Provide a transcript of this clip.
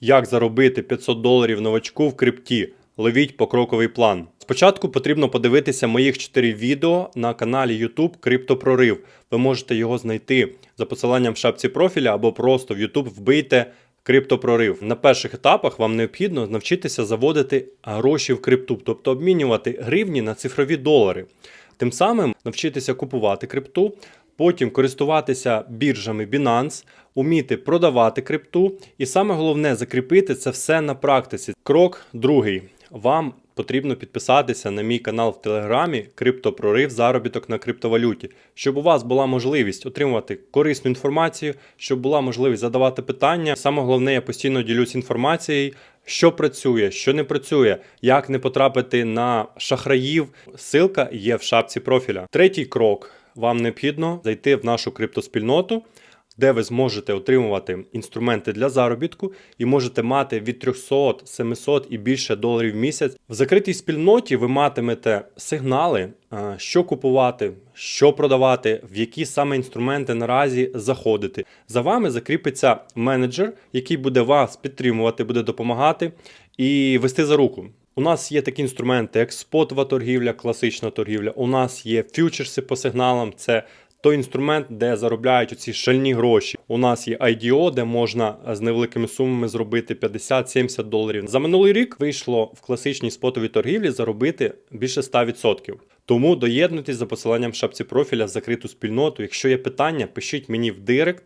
Як заробити 500 доларів новачку в крипті? Ловіть покроковий план. Спочатку потрібно подивитися моїх 4 відео на каналі YouTube Криптопрорив. Ви можете його знайти за посиланням в шапці профіля або просто в YouTube вбийте криптопрорив. На перших етапах вам необхідно навчитися заводити гроші в крипту, тобто обмінювати гривні на цифрові долари. Тим самим навчитися купувати крипту, потім користуватися біржами Binance, уміти продавати крипту, і саме головне закріпити це все на практиці. Крок другий. Вам потрібно підписатися на мій канал в Телеграмі Криптопрорив заробіток на криптовалюті, щоб у вас була можливість отримувати корисну інформацію, щоб була можливість задавати питання. Саме головне, я постійно ділюсь інформацією, що працює, що не працює, як не потрапити на шахраїв. Силка є в шапці профіля. Третій крок. Вам необхідно зайти в нашу криптоспільноту, де ви зможете отримувати інструменти для заробітку і можете мати від 300, 700 і більше доларів в місяць. В закритій спільноті ви матимете сигнали, що купувати, що продавати, в які саме інструменти наразі заходити. За вами закріпиться менеджер, який буде вас підтримувати, буде допомагати і вести за руку. У нас є такі інструменти, як спотова торгівля, класична торгівля. У нас є фьючерси по сигналам. Це той інструмент, де заробляють оці шальні гроші. У нас є IDO, де можна з невеликими сумами зробити 50-70 доларів. За минулий рік вийшло в класичній спотовій торгівлі заробити більше 100%. Тому доєднуйтесь за посиланням в шапці профіля в закриту спільноту. Якщо є питання, пишіть мені в директ.